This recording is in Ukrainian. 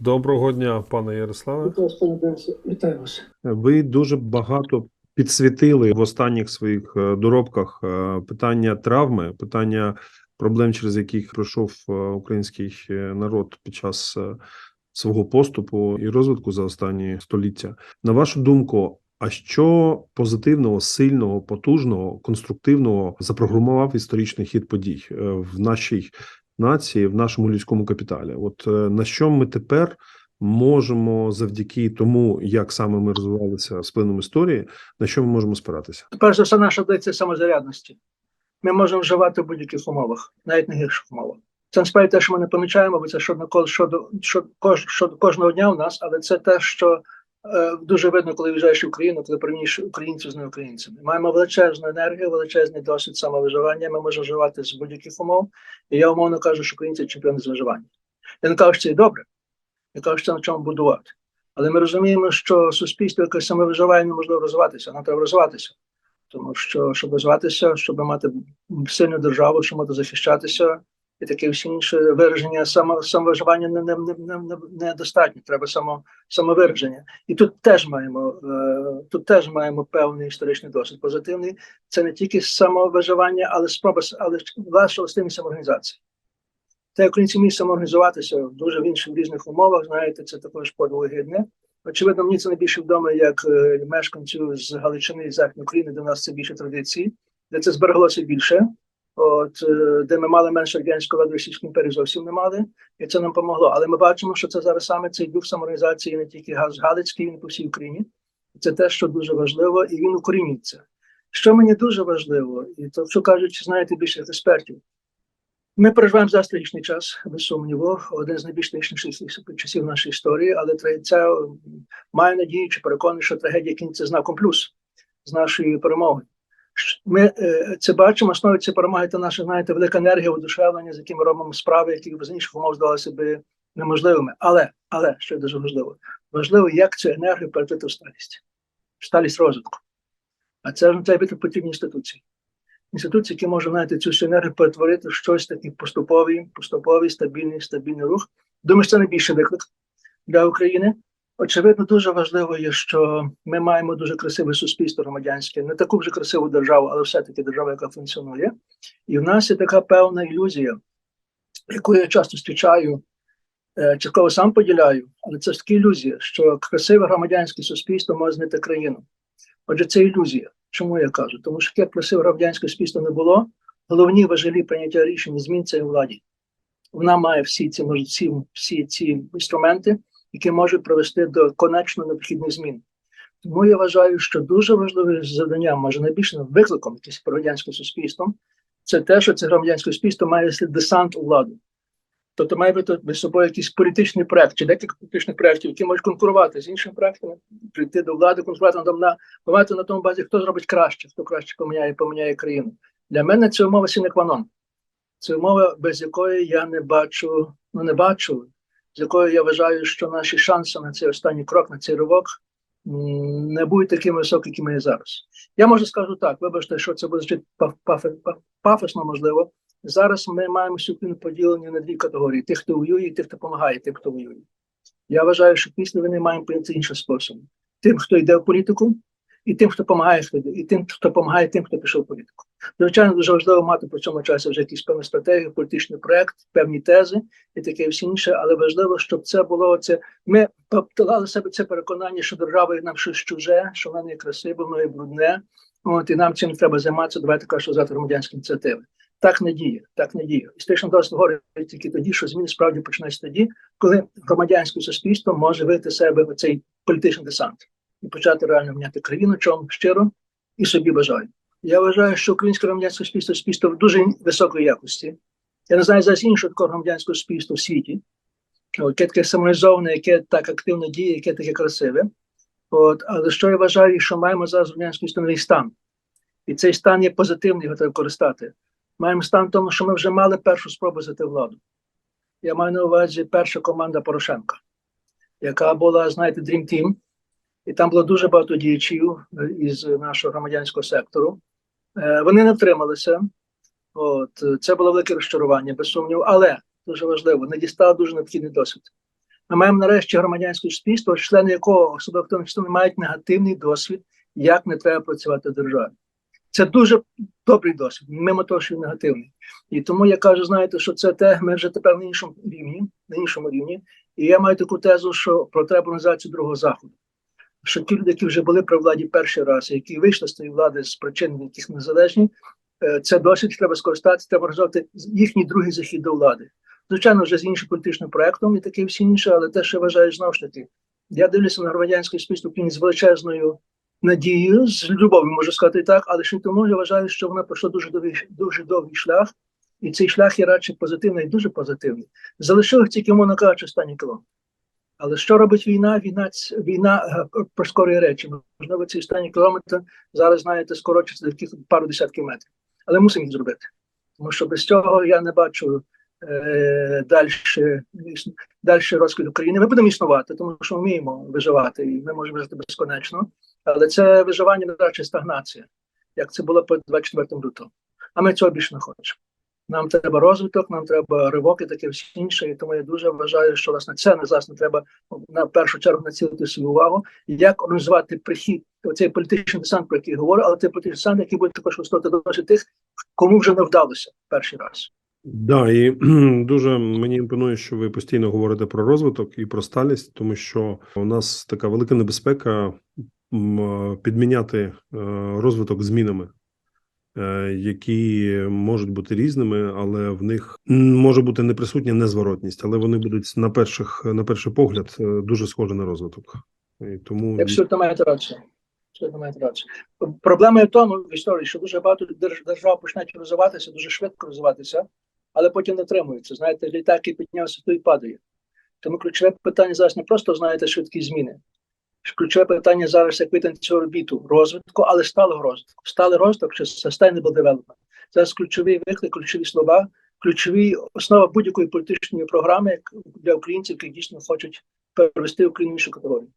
Доброго дня, пане Ярославе. Вітаю, вас. Ви дуже багато підсвітили в останніх своїх е, доробках е, питання травми, питання проблем, через яких пройшов е, український народ під час свого поступу і розвитку за останні століття. На вашу думку, а що позитивного, сильного, потужного, конструктивного запрограмував історичний хід подій в нашій нації, в нашому людському капіталі? От е, на що ми тепер можемо завдяки тому, як саме ми розвивалися з плином історії, на що ми можемо спиратися? Перш за все, наша диця самозарядності. Ми можемо вживати в будь-яких умовах, навіть найгірших умовах. Це насправді те, що ми не помічаємо, бо це щодо, щодо, щодо, щодо кожного дня у нас, але це те, що дуже видно, коли в'їжджаєш в Україну, коли порівнюєш українців з неукраїнцями. Маємо величезну енергію, величезний досвід самовиживання. Ми можемо вживати з будь-яких умов. І я умовно кажу, що українці чемпіони з виживання. Я не кажу, що це і добре. Я кажу, що це на чому будувати. Але ми розуміємо, що суспільство, яке саме виживає, неможливо розвиватися, нам треба розвиватися. Тому що, щоб розвиватися, щоб мати сильну державу, щоб мати захищатися, і таке всі інше вираження само, самовиживання не, не, не, не, недостатньо, треба само, самовираження. І тут теж маємо е, тут теж маємо певний історичний досвід позитивний. Це не тільки самовиживання, але спроба але власне властивість самоорганізації. Те українці вміють самоорганізуватися в дуже в інших різних умовах. Знаєте, це також подвиг гідне. Очевидно, мені це найбільше відомо як е, мешканцю з Галичини і Західної України, де в нас це більше традиції, де це збереглося більше. От е, де ми мали менше радянського владу Російської імперії зовсім не мали, і це нам допомогло. Але ми бачимо, що це зараз саме цей дух самоорганізації не тільки Газ Галицький, він по всій Україні. Це те, що дуже важливо, і він укорінюється. Що мені дуже важливо, і то, що кажуть, знаєте, більше експертів. Ми переживаємо зараз трагічний час, без сумніву, один з найбільш трагічніших часів нашої історії, але це маю надію, чи переконаний, що трагедія кінця знаком плюс з нашої перемоги. Ми е, це бачимо, основі цієї перемоги та наша, знаєте, велика енергія, одушевлення, з якими робимо справи, які без інших умов здалися би неможливими. Але, але що дуже важливо, важливо, як цю енергію перетворити в сталість, в сталість розвитку. А це означає бути потрібні інституції. Інституції, які можуть знаєте, цю енергію перетворити в щось таке поступовий, поступовий, стабільний, стабільний рух. Думаю, що це найбільший виклик для України. Очевидно, дуже важливо є, що ми маємо дуже красиве суспільство громадянське, не таку вже красиву державу, але все-таки держава, яка функціонує. І в нас є така певна ілюзія, яку я часто зустрічаю, частково сам поділяю, але це ж така ілюзія, що красиве громадянське суспільство може знайти країну. Отже, це ілюзія. Чому я кажу? Тому що як красиве громадянське суспільство не було, головні важелі прийняття рішень змін це владі. Вона має всі ці всі, всі ці інструменти які можуть привести до конечно необхідних змін. Тому я вважаю, що дуже важливе завдання, може найбільше викликом якимось громадянським суспільством, це те, що це громадянське суспільство має десант у владу. Тобто має бути без собою якийсь політичний проект чи декілька політичних проєктів, які можуть конкурувати з іншими проектами, прийти до влади, конкурувати на на, на тому базі, хто зробить краще, хто краще поміняє, поміняє країну. Для мене це умова сінекванон. Це умова, без якої я не бачу, ну не бачу з якою я вважаю, що наші шанси на цей останній крок, на цей ривок не будуть такими високими, якими є зараз. Я можу скажу так: вибачте, що це буде пафосно, можливо. Зараз ми маємо Україну поділені на дві категорії: тих, хто воює, і тих, хто допомагає, тим, хто воює. Я вважаю, що після війни маємо прийняти інший спосіб. Тим, хто йде в політику, і тим, хто допомагає, хто і тим, хто допомагає тим, хто пішов в політику. Звичайно, дуже важливо мати по цьому часі вже якісь певні стратегії, політичний проект, певні тези і таке всі інше, але важливо, щоб це було це. Ми поптали себе це переконання, що держава нам щось чуже, що вона не красиве, воно і брудне. От і нам цим треба займатися. Давайте кажу, завтра громадянські ініціативи. Так не діє, так не діє. Історично досить говорить тільки тоді, що зміни справді починаються тоді, коли громадянське суспільство може вийти себе цей політичний десант і почати реально міняти країну, чому щиро і собі бажаю. Я вважаю, що українське громадянське суспільство суспільство дуже високої якості. Я не знаю зараз іншого такого громадянського суспільства в світі, яке таке саморизоване, яке так активно діє, яке таке красиве. От, Але що я вважаю, що маємо зараз громадянський істинний стан. І цей стан є позитивний, його треба користати. Маємо стан в тому, що ми вже мали першу спробу зайти владу. Я маю на увазі перша команда Порошенка, яка була, знаєте, Dream Team, і там було дуже багато діячів із нашого громадянського сектору. Вони не втрималися. От це було велике розчарування, без сумніву, але дуже важливо, не дістали дуже необхідний досвід. Ми маємо нарешті громадянське суспільство, члени якого особливо активних мають негативний досвід, як не треба працювати в державі. Це дуже добрий досвід, мимо того, що він негативний. І тому я кажу, знаєте, що це те, ми вже тепер на іншому рівні, на іншому рівні. І я маю таку тезу, що про треба організацію другого заходу. Що ті люди, які вже були при владі перший раз, які вийшли з тієї влади з причин, яких незалежні, е, це досвід треба скористатися, треба організувати їхній другий захід до влади. Звичайно, вже з іншим політичним проектом і таке всі інше, але те, що я вважаю знову ж таки, я дивлюся на громадянське суспільство з величезною надією, з любов'ю можу сказати так, але ще тому я вважаю, що вона пройшла дуже довгий, дуже довгий шлях, і цей шлях є радше позитивний дуже позитивний. Залишилось тільки, мовно кажучи, останній кілометр. Але що робить війна? Війна, війна е, прискорює речі. Можливо, ці останні кілометри зараз, знаєте, скорочаться до пару десятків метрів. Але мусимо їх зробити. Тому що без цього я не бачу е, далі, розквіт України. Ми будемо існувати, тому що вміємо виживати, і ми можемо жити безконечно. Але це виживання не радше стагнація, як це було по 24 лютого. А ми цього більше не хочемо. Нам треба розвиток, нам треба ривок і таке все інше. І тому я дуже вважаю, що власне це не власне треба на першу чергу націлити свою увагу, як організувати прихід цей політичний десант, про який я говорю, але цей політичний десант, який буде також виступати досі тих, кому вже не вдалося перший раз. Да, і дуже мені імпонує, що ви постійно говорите про розвиток і про сталість, тому що у нас така велика небезпека підміняти е, розвиток змінами, які можуть бути різними, але в них може бути не присутня незворотність, але вони будуть на перших на перший погляд е, дуже схожі на розвиток. І тому Якщо ти маєте рацію. Проблема в тому в історії, що дуже багато держ- держав починають розвиватися, дуже швидко розвиватися, але потім не тримуються. Знаєте, літак, який піднявся, то і падає. Тому ключове питання зараз не просто знаєте швидкі зміни. Ключове питання зараз, як витягнути цю орбіту розвитку, але сталого розвитку. Сталий розвиток чи sustainable development. Зараз ключові виклик, ключові слова, ключові основа будь-якої політичної програми для українців, які дійсно хочуть перевести Україну в іншу категорію.